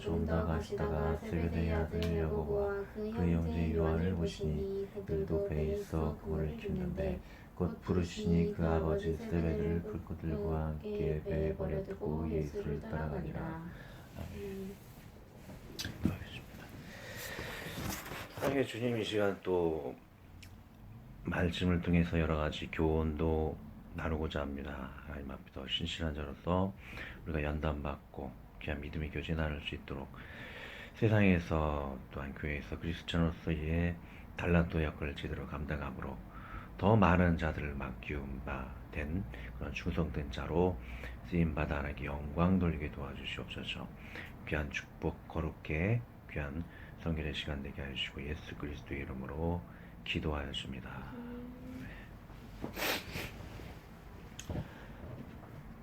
좀더 가시다가 세베대의 아들 야고보와 그 형제 요한을 보시니 그들도 배에 있어 그물을 깁는데 곧 부르시니 그 아버지 세베드를 불꽃들과 함께 배에 버려두고 예수를 따라가니라. 사랑의 주님 이 시간 또 말씀을 통해서 여러 가지 교훈도 나누고자 합니다. 하나님 앞에 더 신실한 자로서 우리가 연단받고 귀한 믿음의 교제 나눌 수 있도록 세상에서 또한 교회에서 그리스도로서의 달란트 역할을 제대로 감당함으로 더 많은 자들을 맡기움 바된 그런 충성된 자로 쓰임 받아 하나님께 영광 돌리게 도와주시옵소서. 귀한 축복 거룩게 귀한 성결의 시간 되게 하시고 예수 그리스도의 이름으로 기도하였습니다.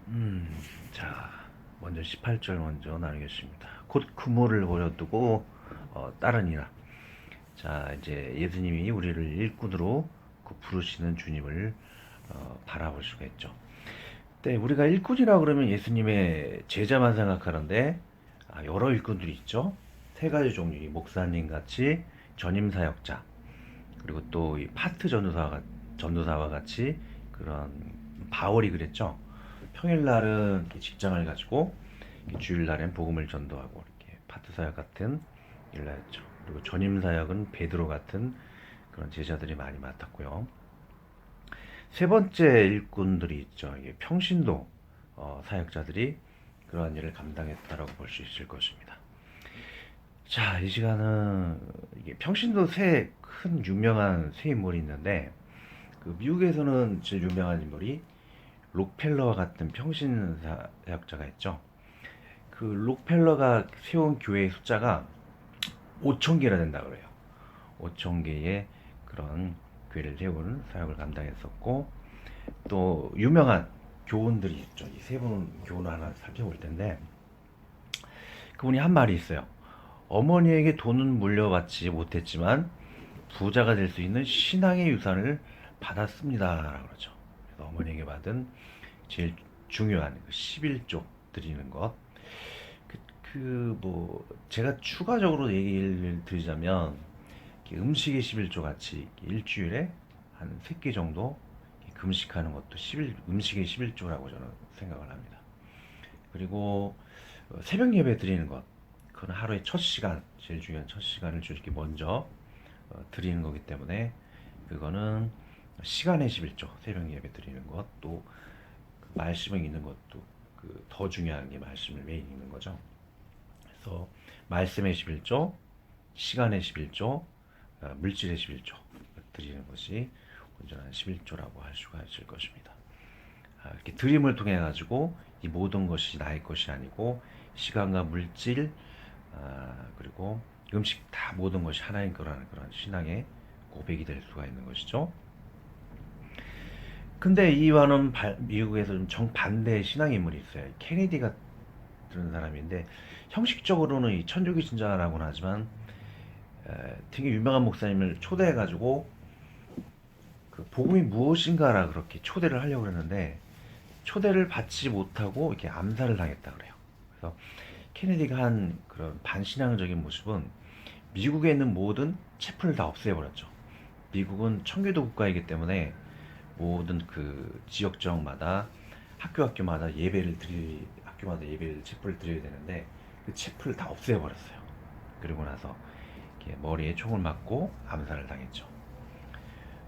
음, 자, 먼저 18절 먼저 나누겠습니다. 곧 그모를 버려두고 어, 이나 자, 이제 예수님이 우리를 일꾼으로 그 부르시는 주님을 어, 바라볼 수가 있죠. 네, 우리가 일꾼이라 그러면 예수님의 제자만 생각하는데 아, 여러 일꾼들이 있죠. 세 가지 종류, 이 목사님 같이 전임 사역자, 그리고 또이 파트 전도사와 전도사와 같이 그런 바울이 그랬죠. 평일날은 이렇게 직장을 가지고 주일날엔 복음을 전도하고 이렇게 파트 사역 같은 일을 했죠. 그리고 전임 사역은 베드로 같은 그런 제자들이 많이 맡았고요. 세 번째 일꾼들이 있죠. 이게 평신도 어, 사역자들이 그러한 일을 감당했다라고 볼 수 있을 것입니다. 자, 이 시간은 이게 평신도 새큰 유명한 새 인물이 있는데 그 미국에서는 제일 유명한 인물이 록펠러와 같은 평신 사역자가 있죠. 그 록펠러가 세운 교회의 숫자가 5천 개나 된다 그래요. 5천 개의 그런 교회를 세우는 사역을 감당했었고 또 유명한 교훈들이 있죠. 이 세 분 교훈을 하나 살펴볼 텐데 그분이 한 말이 있어요. 어머니에게 돈은 물려받지 못했지만 부자가 될 수 있는 신앙의 유산을 받았습니다라고 그러죠. 어머니에게 받은 제일 중요한 그 11조 드리는 것. 그뭐 제가 추가적으로 얘기를 드리자면 음식의 11조 같이 일주일에 한세끼 정도 금식하는 것도 11, 음식의 11조라고 저는 생각을 합니다. 그리고 어, 새벽 예배 드리는 것, 그건 하루의 첫 시간, 제일 중요한 첫 시간을 주님께 먼저 어, 드리는 거기 때문에 그거는 시간의 11조, 새벽 예배 드리는 것, 또 그 말씀을 읽는 것도 그 더 중요한 게 말씀을 매일 읽는 거죠. 그래서 말씀의 11조, 시간의 11조, 어, 물질의 11조 드리는 것이 온전한 11조라고 할 수가 있을 것입니다. 아, 이렇게 드림을 통해 가지고 이 모든 것이 나의 것이 아니고 시간과 물질 아, 그리고 음식 다 모든 것이 하나인 거라는 그런 신앙의 고백이 될 수가 있는 것이죠. 근데 이와는 바- 미국에서 좀 정반대의 신앙 인물이 있어요. 케네디가 그런 사람인데 형식적으로는 이 천주교 신자라고는 하지만 에, 되게 유명한 목사님을 초대해 가지고 그 복음이 무엇인가라 그렇게 초대를 하려고 그랬는데 초대를 받지 못하고 이렇게 암살을 당했다 그래요. 그래서 케네디가 한 그런 반신앙적인 모습은 미국에 있는 모든 채플을 다 없애버렸죠. 미국은 청교도 국가이기 때문에 모든 그 지역정마다 학교 학교마다 예배를 드리 학교마다 예배를 채플을 드려야 되는데 그 채플을 다 없애버렸어요. 그리고 나서 머리에 총을 맞고 암살을 당했죠.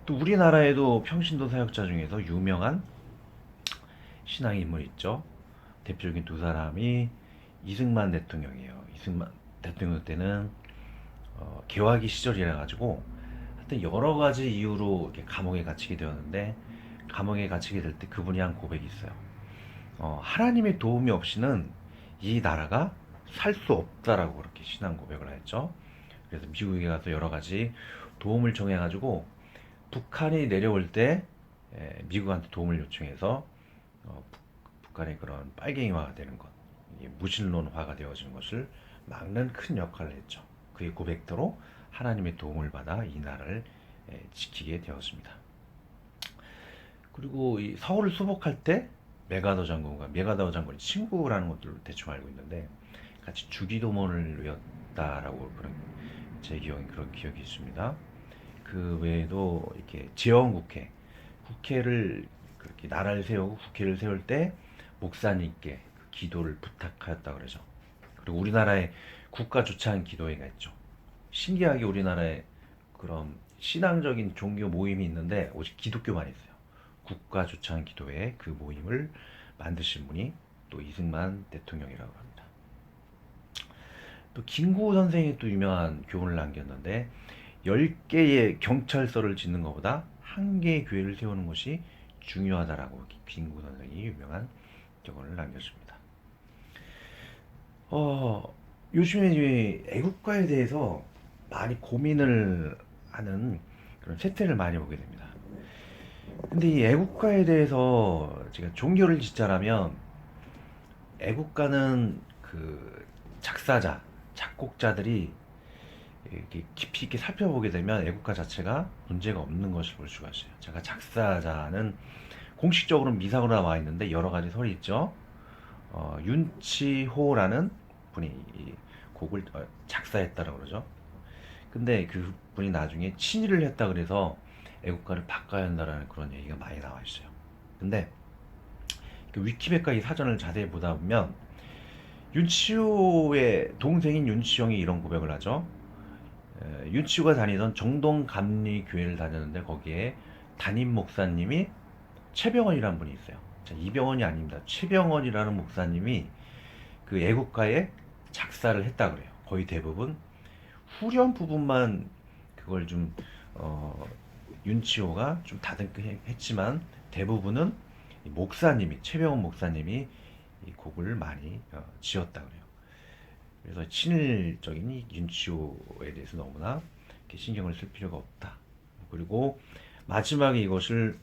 또 우리나라에도 평신도 사역자 중에서 유명한 신앙 인물이 있죠. 대표적인 두 사람이 이승만 대통령이에요. 이승만 대통령 때는 어, 개화기 시절이라 가지고 하여튼 여러 가지 이유로 감옥에 갇히게 되었는데 감옥에 갇히게 될 때 그분이 한 고백이 있어요. 어, 하나님의 도움이 없이는 이 나라가 살 수 없다라고 그렇게 신앙 고백을 했죠. 그래서 미국에 가서 여러 가지 도움을 청해 가지고 북한이 내려올 때 에, 미국한테 도움을 요청해서 어, 북, 북한의 그런 빨갱이화가 되는 것, 무신론화가 되어지는 것을 막는 큰 역할을 했죠. 그의 고백대로 하나님의 도움을 받아 이 나라를 에, 지키게 되었습니다. 그리고 이 서울을 수복할 때 메가더 장군과 메가더 장군이 친구라는 것들을 대충 알고 있는데 같이 주기도문을 외웠다라고 그런 제 기억에 그런 기억이 있습니다. 그 외에도 이렇게 제원국회, 국회를 그렇게 나라를 세우고 국회를 세울 때 목사님께 그 기도를 부탁하였다 그러죠. 그리고 우리나라에 국가 주찬 기도회가 있죠. 신기하게 우리나라에 그런 신앙적인 종교 모임이 있는데 오직 기독교만 있어요. 국가 주찬 기도회 그 모임을 만드신 분이 또 이승만 대통령이라고 합니다. 또 김구 선생이 또 유명한 교훈을 남겼는데 10개의 경찰서를 짓는 것보다 한 개의 교회를 세우는 것이 중요하다라고 김구 선생이 유명한 교훈을 남겼습니다. 어, 요즘에 애국가에 대해서 많이 고민을 하는 그런 세태를 많이 보게 됩니다. 근데 이 애국가에 대해서 제가 종교를 짓자라면 애국가는 그 작사자, 작곡자들이 이렇게 깊이 있게 살펴보게 되면 애국가 자체가 문제가 없는 것을 볼 수가 있어요. 제가 작사자는 공식적으로 미상으로 나와 있는데 여러 가지 설이 있죠. 어, 윤치호라는 분이 이 곡을 어, 작사했다라고 그러죠. 근데 그 분이 나중에 친일을 했다 그래서 애국가를 바꿔야 한다라는 그런 얘기가 많이 나와 있어요. 근데 그 위키백과 이 사전을 자세히 보다 보면 윤치호의 동생인 윤치영이 이런 고백을 하죠. 에, 윤치호가 다니던 정동 감리 교회를 다녔는데 거기에 담임 목사님이 최병원이라는 분이 있어요. 자, 이병원이 아닙니다. 최병원이라는 목사님이 그 애국가에 작사를 했다 그래요. 거의 대부분 후렴 부분만 그걸 좀 어, 윤치호가 좀 다듬게 했지만 대부분은 이 목사님이 최병원 목사님이 이 곡을 많이 어, 지었다 그래요. 그래서 친일적인 이 윤치호에 대해서 너무나 신경을 쓸 필요가 없다. 그리고 마지막에 이것을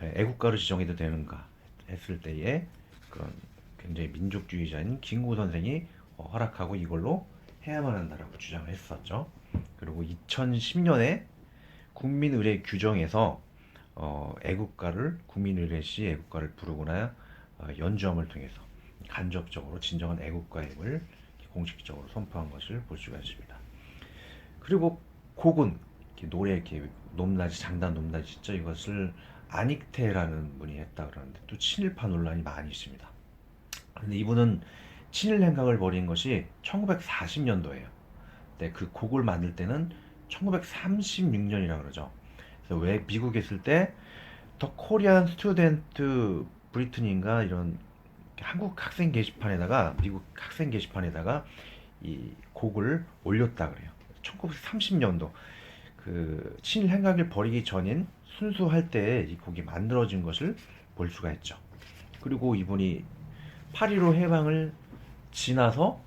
에, 애국가로 지정해도 되는가 했을 때에 그런 굉장히 민족주의자인 김구 선생이 어, 허락하고 이걸로 해야만 한다라고 주장을 했었죠. 그리고 2010년에 국민의례 규정에서 어, 애국가를 국민의례 시 애국가를 부르거나 어, 연주함을 통해서 간접적으로 진정한 애국가임을 공식적으로 선포한 것을 볼 수가 있습니다. 그리고 곡은 이렇게 노래 이렇게 높낮이 장단 높낮이 진짜 이것을 안익태라는 분이 했다 그러는데 또 친일파 논란이 많이 있습니다. 근데 이분은 친일 행각을 벌인 것이 1940년도예요. 근데 그 곡을 만들 때는 1936년이라 그러죠. 그래서 왜 미국에 있을 때 더 코리안 스튜던트 브리튼인가 이런 한국 학생 게시판에다가 미국 학생 게시판에다가 이 곡을 올렸다 그래요. 1930년도 그 친일 행각을 벌이기 전인 순수할 때 이 곡이 만들어진 것을 볼 수가 있죠. 그리고 이분이 8.15 해방을 지나서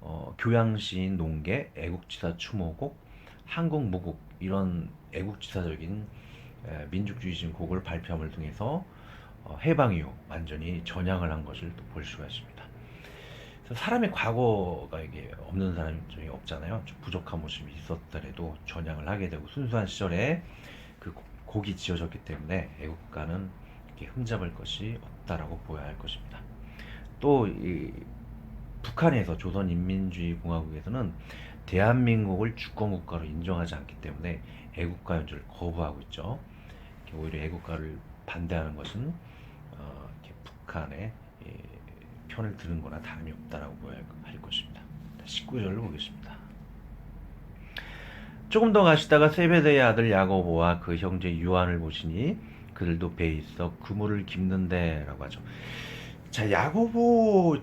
어, 교양시인 농계, 애국지사 추모곡, 한국 무국 이런 애국지사적인 에, 민족주의적인 곡을 발표함을 통해서 어, 해방 이후 완전히 전향을 한 것을 또 볼 수가 있습니다. 사람의 과거가 이게 없는 사람이 없잖아요. 좀 부족한 모습이 있었더라도 전향을 하게 되고 순수한 시절에 그 곡- 곡이 지어졌기 때문에 애국가는 이렇게 흠잡을 것이 없다라고 보아야 할 것입니다. 또 이 북한에서 조선인민주의공화국에서는 대한민국을 주권국가로 인정하지 않기 때문에 애국가 연주를 거부하고 있죠. 오히려 애국가를 반대하는 것은 어, 북한의 이 편을 드는 거나 다름이 없다라고 할 것입니다. 19절을 보겠습니다. 조금 더 가시다가 세베대의 아들 야고보와 그 형제 요한을 보시니 그들도 배에 있어 그물을 깁는데라고 하죠. 자, 야고보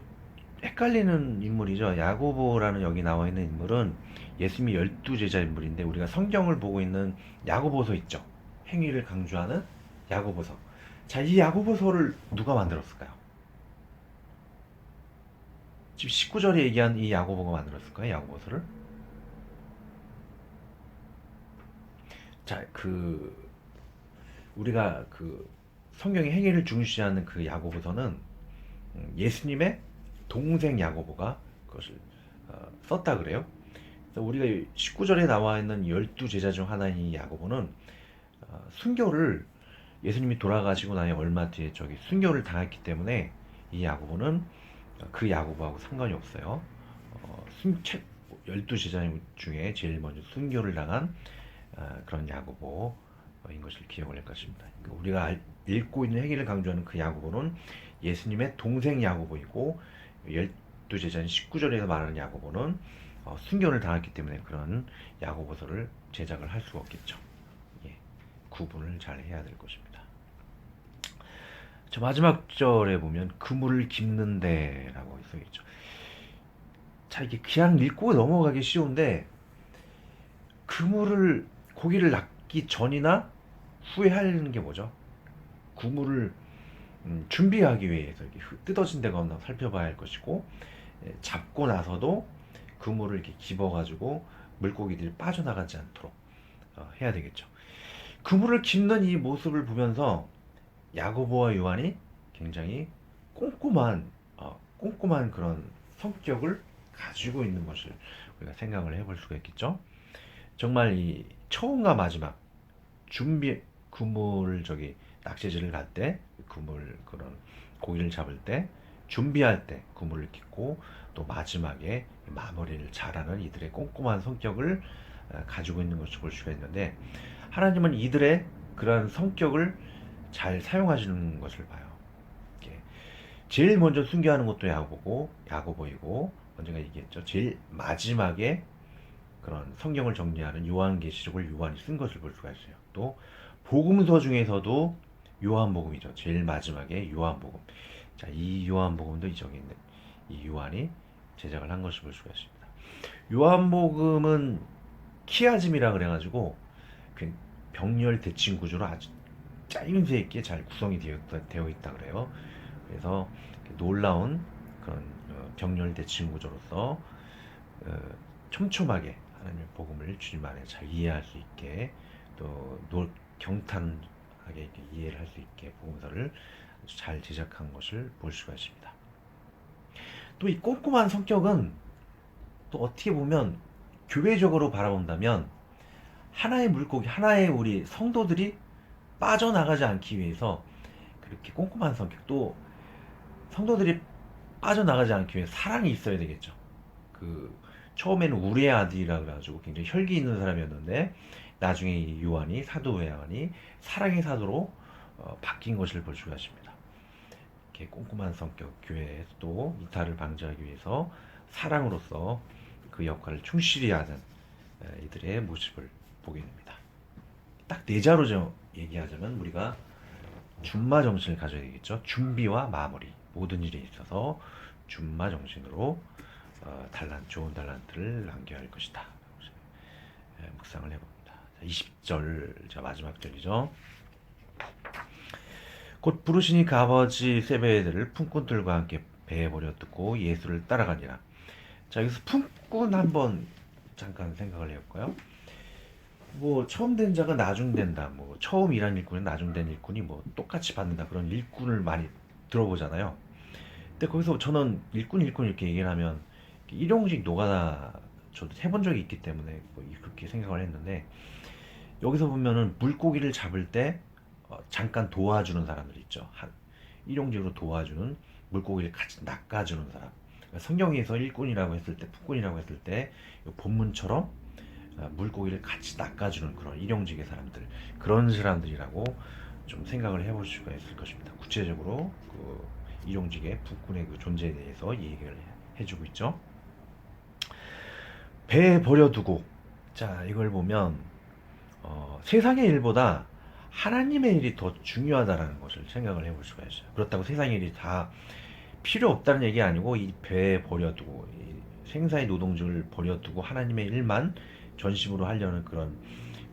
헷갈리는 인물이죠. 야고보라는 여기 나와 있는 인물은 예수님이 열두 제자 인물인데 우리가 성경을 보고 있는 야고보서 있죠. 행위를 강조하는 야고보서. 자, 이 야고보서를 누가 만들었을까요? 지금 19절에 얘기한 이 야고보가 만들었을까요? 야고보서를? 자, 그 우리가 그 성경의 행위를 중시하는 그 야고보서는 음, 예수님의 동생 야고보가 그것을 어, 썼다 그래요. 우리가 19절에 나와 있는 열두 제자 중 하나인 이 야고보는 어, 순교를 예수님이 돌아가시고 나니 얼마 뒤에 저기 순교를 당했기 때문에 이 야고보는 그 야고보하고 상관이 없어요. 어, 순, 책, 열두 제자님 중에 제일 먼저 순교를 당한 아, 그런 야고보인 것을 기억을 할 것입니다. 그러니까 우리가 알- 읽고 있는 행위를 강조하는 그 야고보는 예수님의 동생 야고보이고 열두 제자인 19절에서 말하는 야고보는 어, 순교를 당했기 때문에 그런 야고보서를 제작을 할 수가 없겠죠. 예, 구분을 잘 해야 될 것입니다. 저 마지막 절에 보면 그물을 깁는데라고 써 있죠. 자 이게 그냥 읽고 넘어가기 쉬운데 그물을 고기를 낚기 전이나 후에 하는 게 뭐죠? 그물을 음, 준비하기 위해서 이렇게 흙- 뜯어진 데가 없나 살펴봐야 할 것이고 예, 잡고 나서도 그물을 이렇게 집어가지고 물고기들이 빠져나가지 않도록 어, 해야 되겠죠. 그물을 깁는 이 모습을 보면서 야고보와 요한이 굉장히 꼼꼼한 어, 꼼꼼한 그런 성격을 가지고 있는 것을 우리가 생각을 해볼 수가 있겠죠. 정말 이 처음과 마지막 준비 그물 저기 낚시질을 갈 때 그물 그런 고기를 잡을 때 준비할 때 그물을 깃고 또 마지막에 마무리를 잘하는 이들의 꼼꼼한 성격을 어, 가지고 있는 것을 볼 수가 있는데 하나님은 이들의 그러한 성격을 잘 사용하시는 것을 봐요. 제일 먼저 순교하는 것도 야고보고 야고보이고 언젠가 얘기했죠. 제일 마지막에 그런 성경을 정리하는 요한계시록을 요한이 쓴 것을 볼 수가 있어요. 또 복음서 중에서도 요한복음이죠. 제일 마지막에 요한복음. 자, 이 요한복음도 이 저기 있는 이 요한이 제작을 한 것을 볼 수가 있습니다. 요한복음은 키아즘이라 그래가지고 그 병렬 대칭 구조로 아주 짜임새 있게 잘 구성이 되어, 되어 있다 그래요. 그래서 놀라운 그런 어, 병렬 대칭 구조로서 어, 촘촘하게 하나님의 복음을 주님 안에 잘 이해할 수 있게 또 놀, 경탄 하게 이렇게 이해를 할 수 있게 복음서를 잘 제작한 것을 볼 수가 있습니다. 또 이 꼼꼼한 성격은 또 어떻게 보면 교회적으로 바라본다면 하나의 물고기, 하나의 우리 성도들이 빠져나가지 않기 위해서 그렇게 꼼꼼한 성격 또 성도들이 빠져나가지 않기 위해 사랑이 있어야 되겠죠. 그 처음에는 우리의 아들이라 그래가지고 굉장히 혈기 있는 사람이었는데 나중에 이 요한이 사도 요한이 사랑의 사도로 어, 바뀐 것을 볼 수가 있습니다. 이렇게 꼼꼼한 성격 교회에서 또 이탈을 방지하기 위해서 사랑으로서 그 역할을 충실히 하는 에, 이들의 모습을 보게 됩니다. 딱 네 자로 좀 얘기하자면 우리가 준마 정신을 가져야 되겠죠. 준비와 마무리 모든 일에 있어서 준마 정신으로 어, 달란 좋은 달란트를 남겨야 할 것이다. 예, 묵상을 해봅니다. 20절 자 마지막 절이죠. 곧 부르시니 그 아버지 세베들을 품꾼들과 함께 배에 버려 뜯고 예수를 따라가니라. 자 여기서 품꾼 한번 잠깐 생각을 해볼까요? 뭐 처음 된 자가 나중 된다. 뭐 처음 일한 일꾼은 나중 된 일꾼이 뭐 똑같이 받는다. 그런 일꾼을 많이 들어보잖아요. 근데 거기서 저는 일꾼 일꾼 이렇게 얘기를 하면 일용직 노가다 저도 해본 적이 있기 때문에 뭐 그렇게 생각을 했는데 여기서 보면은 물고기를 잡을 때 어, 잠깐 도와주는 사람들 있죠. 한 일용직으로 도와주는 물고기를 같이 낚아주는 사람. 그러니까 성경에서 일꾼이라고 했을 때, 풋꾼이라고 했을 때이 본문처럼 아, 물고기를 같이 낚아주는 그런 일용직의 사람들 그런 사람들이라고 좀 생각을 해볼 수가 있을 것입니다. 구체적으로 그 일용직의 북군의 그 존재에 대해서 얘기를 해- 해주고 있죠. 배에 버려두고 자 이걸 보면 어, 세상의 일보다 하나님의 일이 더 중요하다라는 것을 생각을 해볼 수가 있어요. 그렇다고 세상의 일이 다 필요 없다는 얘기 아니고 이 배에 버려두고 이 생사의 노동력을 버려두고 하나님의 일만 전심으로 하려는 그런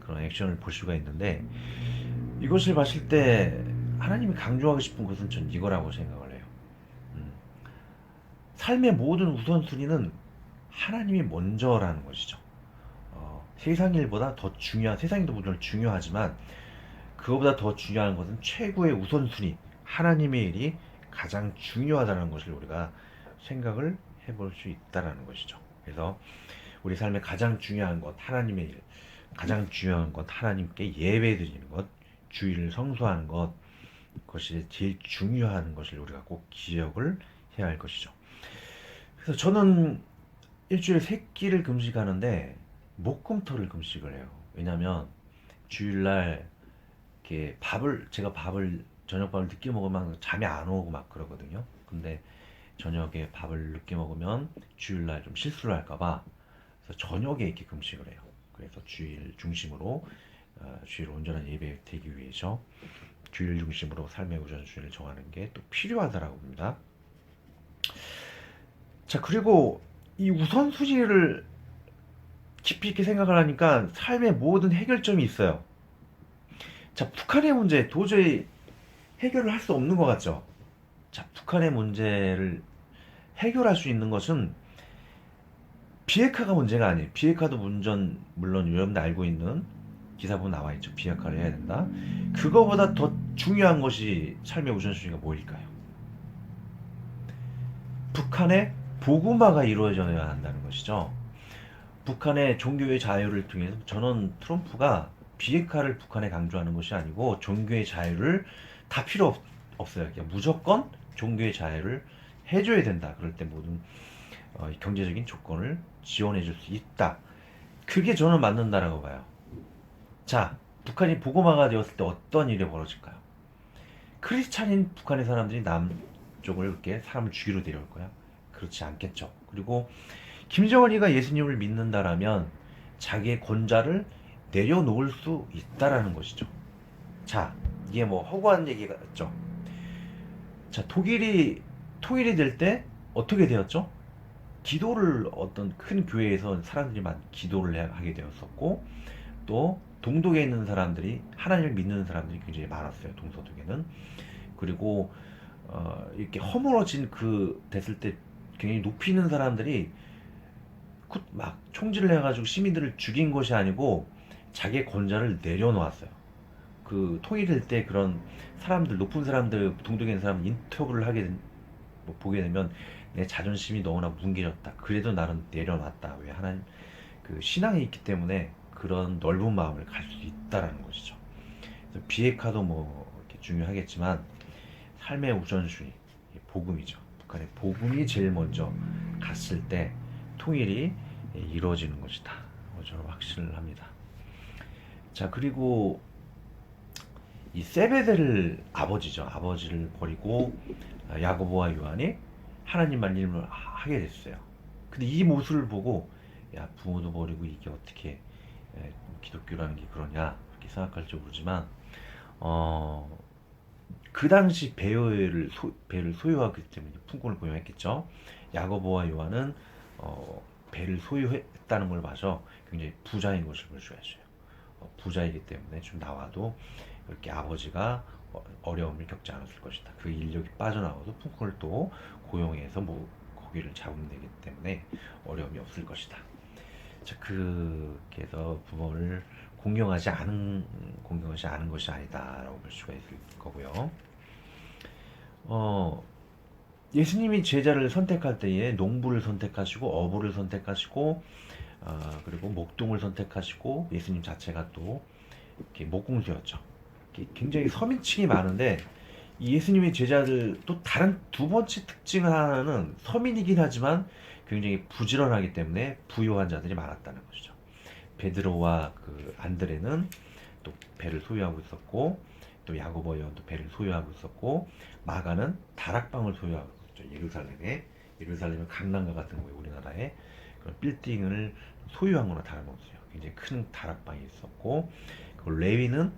그런 액션을 볼 수가 있는데 이것을 봤을 때 하나님이 강조하고 싶은 것은 전 이거라고 생각을 해요. 음. 삶의 모든 우선순위는 하나님이 먼저라는 것이죠. 어, 세상 일보다 더 중요한 세상 일도 물론 중요하지만 그거보다 더 중요한 것은 최고의 우선순위 하나님의 일이 가장 중요하다는 것을 우리가 생각을 해볼 수 있다라는 것이죠. 그래서 우리 삶의 가장 중요한 것 하나님의 일, 가장 중요한 것 하나님께 예배 드리는 것, 주일을 성수하는 것, 그것이 제일 중요한 것을 우리가 꼭 기억을 해야 할 것이죠. 그래서 저는 일주일에 세 끼를 금식하는데 목금토를 금식을 해요. 왜냐면 주일날 이렇게 밥을 제가 밥을 저녁밥을 늦게 먹으면 잠이 안 오고 막 그러거든요. 근데 저녁에 밥을 늦게 먹으면 주일날 좀 실수를 할까봐 그래서 저녁에 이렇게 금식을 해요. 그래서 주일 중심으로 어, 주일 온전한 예배 되기 위해서 주일 중심으로 삶의 우선순위를 정하는 게 또 필요하다라고 봅니다. 자 그리고 이 우선순위를 깊이 있게 생각을 하니까 삶의 모든 해결점이 있어요. 자 북한의 문제 도저히 해결을 할 수 없는 것 같죠? 자 북한의 문제를 해결할 수 있는 것은 비핵화가 문제가 아니에요. 비핵화도 문전 물론 여러분들 알고 있는 기사 보면 나와 있죠. 비핵화를 해야 된다. 그거보다 더 중요한 것이 삶의 우선순위가 뭐일까요? 북한의 복음화가 이루어져야 한다는 것이죠. 북한의 종교의 자유를 통해서 저는 트럼프가 비핵화를 북한에 강조하는 것이 아니고 종교의 자유를 다 필요 없, 없어요. 그냥 무조건 종교의 자유를 해줘야 된다. 그럴 때 모든 어, 경제적인 조건을 지원해 줄 수 있다. 그게 저는 맞는다라고 봐요. 자, 북한이 보고마가 되었을 때 어떤 일이 벌어질까요? 크리스찬인 북한의 사람들이 남쪽을 이렇게 사람을 죽이러 데려올 거야? 그렇지 않겠죠. 그리고 김정은이가 예수님을 믿는다라면 자기의 권좌를 내려놓을 수 있다라는 것이죠. 자, 이게 뭐 허구한 얘기 같죠? 자, 독일이 통일이 될 때 어떻게 되었죠? 기도를 어떤 큰 교회에서 사람들이 많이 기도를 해- 하게 되었었고 또 동독에 있는 사람들이 하나님을 믿는 사람들이 굉장히 많았어요. 동서독에는 그리고 어, 이렇게 허물어진 그 됐을 때 굉장히 높이 있는 사람들이 굿- 막 총질을 해가지고 시민들을 죽인 것이 아니고 자기의 권좌를 내려놓았어요. 그 통일될 때 그런 사람들 높은 사람들 있는 사람 인터뷰를 하게 된, 뭐 보게 되면 내 자존심이 너무나 뭉개졌다. 그래도 나는 내려놨다. 왜 하나님 그 신앙이 있기 때문에 그런 넓은 마음을 갈 수 있다라는 것이죠. 비핵화도 뭐 중요하겠지만 삶의 우선순위 이 복음이죠. 북한의 복음이 제일 먼저 갔을 때 통일이 이루어지는 것이다. 어, 저는 확신을 합니다. 자 그리고 이 세베드를 아버지죠. 아버지를 버리고 아, 야고보와 요한이 하나님만 일을 하게 됐어요. 근데 이 모습을 보고 야 부모도 버리고 이게 어떻게 에, 기독교라는 게 그러냐 그렇게 생각할지 모르지만 어. 그 당시 배를 소, 배를 소유하기 때문에 품꾼을 고용했겠죠. 야고보와 요한은 어, 배를 소유했다는 걸 봐서 굉장히 부자인 것을 볼 수가 있어요. 어, 부자이기 때문에 좀 나와도 이렇게 아버지가 어, 어려움을 겪지 않았을 것이다. 그 인력이 빠져나와도 품꾼을 또 고용해서 뭐 고기를 잡으면 되기 때문에 어려움이 없을 것이다. 자, 해서 부모를 공경하지 않은 공경하지 않은 것이 아니다라고 볼 수가 있을 거고요. 어, 예수님이 제자를 선택할 때에 농부를 선택하시고 어부를 선택하시고 어, 그리고 목동을 선택하시고 예수님 자체가 또 이렇게 목공수였죠. 굉장히 서민층이 많은데 이 예수님의 제자들 또 다른 두 번째 특징 하나는 서민이긴 하지만 굉장히 부지런하기 때문에 부유한 자들이 많았다는 것이죠. 베드로와 그 안드레는 또 배를 소유하고 있었고 또 야고보 요한도 배를 소유하고 있었고 마가는 다락방을 소유하고 있었죠. 예루살렘에 예루살렘은 강남과 같은 거에 우리나라에 그런 빌딩을 소유한 거나 다름없어요. 굉장히 큰 다락방이 있었고 그 레위는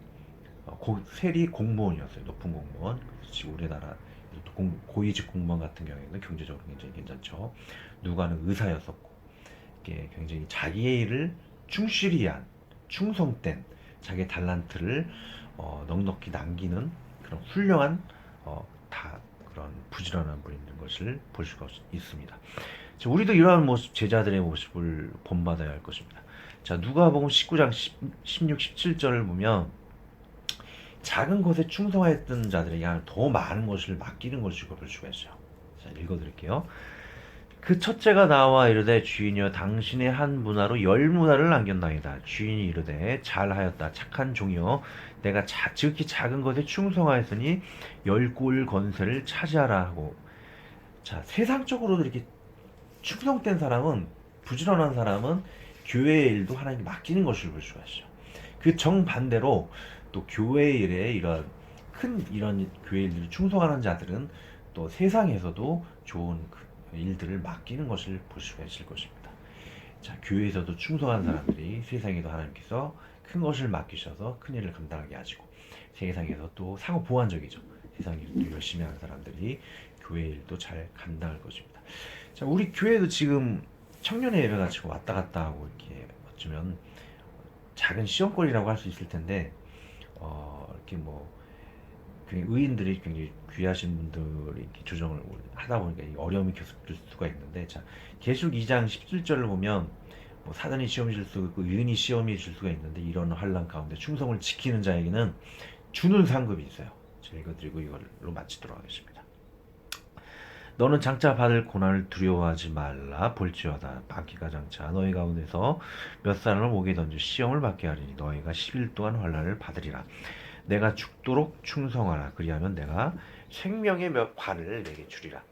어, 고, 세리 공무원이었어요. 높은 공무원. 그렇지 우리나라 또 공- 고위직 공무원 같은 경우에는 경제적으로 굉장히 괜찮죠. 누가는 의사였었고 이게 굉장히 자기의 일을 충실히 한 충성된 자기의 달란트를 어, 넉넉히 남기는 그런 훌륭한 어, 다 그런 부지런한 있는 것을 볼 수가 없- 있습니다. 자, 우리도 이러한 모습 제자들의 모습을 본받아야 할 것입니다. 자 누가복음 19장 10, 16, 17절을 보면 작은 것에 충성하였던 자들에게 더 많은 것을 맡기는 것을 볼 수가 있어요. 자 읽어드릴게요. 그 첫째가 나와 이르되 주인이여 당신의 한 문화로 열 문화를 남겼나이다. 주인이 이르되 잘하였다 착한 종이여 내가 자, 지극히 작은 것에 충성하였으니 열 골 건세를 차지하라 하고 자 세상적으로도 이렇게 충성된 사람은 부지런한 사람은 교회의 일도 하나님께 맡기는 것을 볼 수가 있어요. 그 정반대로 또 교회 일에 이런 큰 이런 교회 일들을 충성하는 자들은 또 세상에서도 좋은 그 일들을 맡기는 것을 볼 수가 있을 것입니다. 자, 교회에서도 충성한 사람들이 세상에도 하나님께서 큰 것을 맡기셔서 큰 일을 감당하게 하시고 세상에서 또 상호 보완적이죠. 세상에서 또 열심히 하는 사람들이 교회 일도 잘 감당할 것입니다. 자, 우리 교회도 지금 청년의 예배가 지금 왔다 갔다 하고 이렇게 어쩌면 작은 시험거리라고 할 수 있을 텐데 어, 이렇게 뭐 의인들이 굉장히 귀하신 분들이 조정을 하다 보니까 이 어려움이 계속될 수가 있는데 자 계속 2장 17절을 보면 뭐 사단이 시험이 줄 수가 있고 의인이 시험이 줄 수가 있는데 이런 환란 가운데 충성을 지키는 자에게는 주는 상급이 있어요. 제가 읽어드리고 이걸로 마치도록 하겠습니다. 너는 장차 받을 고난을 두려워하지 말라 볼지어다 바퀴가 장차 너희 가운데서 몇 사람을 목에 던져 시험을 받게 하리니 너희가 10일 동안 환란을 받으리라 내가 죽도록 충성하라 그리하면 내가 생명의 몇 관을 내게 주리라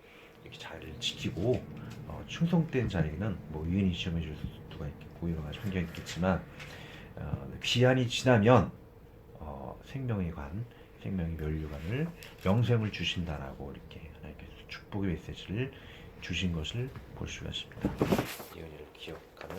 이렇게 잘 지키고 어, 충성된 자에게는 뭐 유인이 시험해 줄 수가 있겠고 여러 가지 환경이 있겠지만 어, 기한이 지나면 어, 생명의 관 생명의 멸류관을 영생을 주신다라고 이렇게 하나님께서 축복의 메시지를 주신 것을 볼 수가 있습니다. 이 은혜를 기억하는